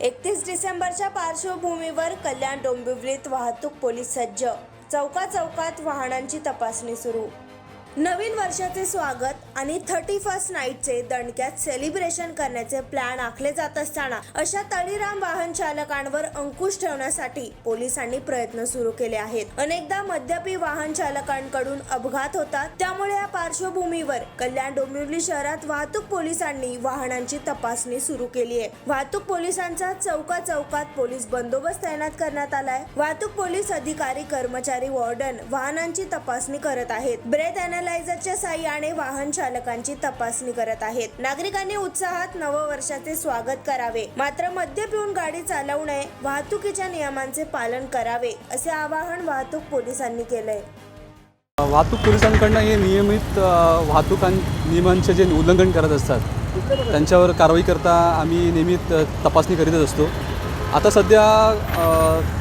एकतीस डिसेंबरच्या पार्श्वभूमीवर कल्याण डोंबिवलीत वाहतूक पोलीस सज्ज. चौका चौकात वाहनांची तपासणी सुरू. नवीन वर्षाचे स्वागत आणि थर्टी फर्स्ट नाईटचे दणक्यात सेलिब्रेशन करण्याचे प्लॅन आखले जात असताना अशा तळीराम वाहन चालकांवर अंकुश ठेवण्यासाठी पोलिसांनी प्रयत्न सुरू केले आहेत. अनेकदा मद्यपी वाहन चालकांकडून अपघात होतात. त्यामुळे या पार्श्वभूमीवर कल्याण डोंबिवली शहरात वाहतूक पोलिसांनी वाहनांची तपासणी सुरू केली आहे. वाहतूक पोलिसांचा चौका चौकात पोलीस बंदोबस्त तैनात करण्यात आलाय. वाहतूक पोलीस अधिकारी कर्मचारी वॉर्डन वाहनांची तपासणी करत आहेत. ब्रेथ ॲनालायझरच्या साह्याने वाहन चालकांची तपासणी करत आहेत. नागरिकांनी उत्साहात नववर्षाचे स्वागत करावे. मात्र मद्य पिऊन गाडी चालवू नये वाहतुकीच्या नियमांचे पालन करावे असे आवाहन वाहतूक पोलिसांनी केलंय. वाहतूक पोलिसांकडनं हे नियमित वाहतूक नियमांचे जे उल्लंघन करत असतात त्यांच्यावर कारवाई करता आम्ही नियमित तपासणी करीतच असतो. आता सध्या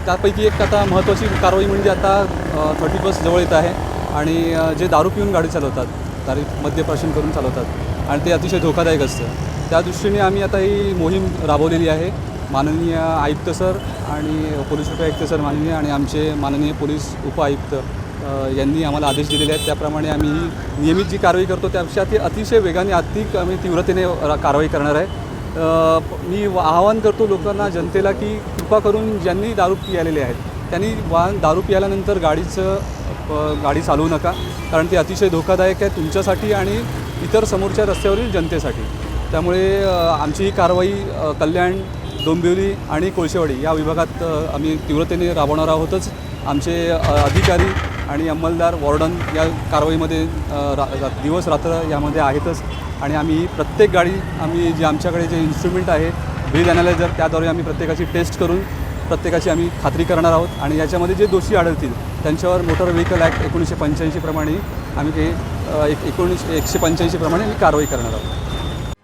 त्यापैकी एक आता महत्त्वाची कारवाई म्हणजे आता थर्टी फर्स्ट जवळ येत आहे. आणि जे दारू पिऊन गाडी चालवतात दारू मद्यप्राशन करून चालवतात आणि ते अतिशय धोकादायक असतं. त्या दृष्टीने आम्ही आता ही मोहीम राबवलेली आहे. माननीय आयुक्त सर आणि पोलीस उपायुक्त सर माननीय आणि आमचे माननीय पोलीस उपायुक्त यांनी आम्हाला आदेश दिलेले आहेत. त्याप्रमाणे आम्ही ही नियमित जी कारवाई करतो त्यापेक्षा ती अतिशय वेगाने अधिक आम्ही तीव्रतेने कारवाई करणार आहे. मी आवाहन करतो लोकांना जनतेला की कृपा करून ज्यांनी दारू पियालेले आहेत त्यांनी वाहन दारू पियाल्यानंतर गाडीचं गाडी चालवू नका. कारण ती अतिशय धोकादायक आहे तुमच्यासाठी आणि इतर समोरच्या रस्त्यावरील जनतेसाठी. त्यामुळे आमची ही कारवाई कल्याण डोंबिवली आणि कोळशेवाडी या विभागात आम्ही तीव्रतेने राबवणार आहोतच. आमचे अधिकारी आणि अंमलदार वॉर्डन या कारवाईमध्ये रा रा- दिवस रात्र यामध्ये आहेतच. आणि आम्ही प्रत्येक गाडी आम्ही जे आमच्याकडे जे इन्स्ट्रुमेंट आहे ब्रीद ॲनालायझर त्याद्वारे आम्ही प्रत्येकाची टेस्ट करून प्रत्येकाची आम्ही खात्री करणार आहोत. आणि याच्यामध्ये जे दोषी आढळतील त्यांच्यावर मोटर व्हेकल ॲक्ट एकोणीसशे पंच्याऐंशीप्रमाणे आम्ही ते एक एकोणीसशे एकशे पंच्याऐंशीप्रमाणे आम्ही कारवाई करणार आहोत.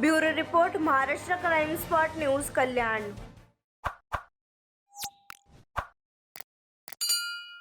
Bureau report Maharashtra crime spot news Kalyan.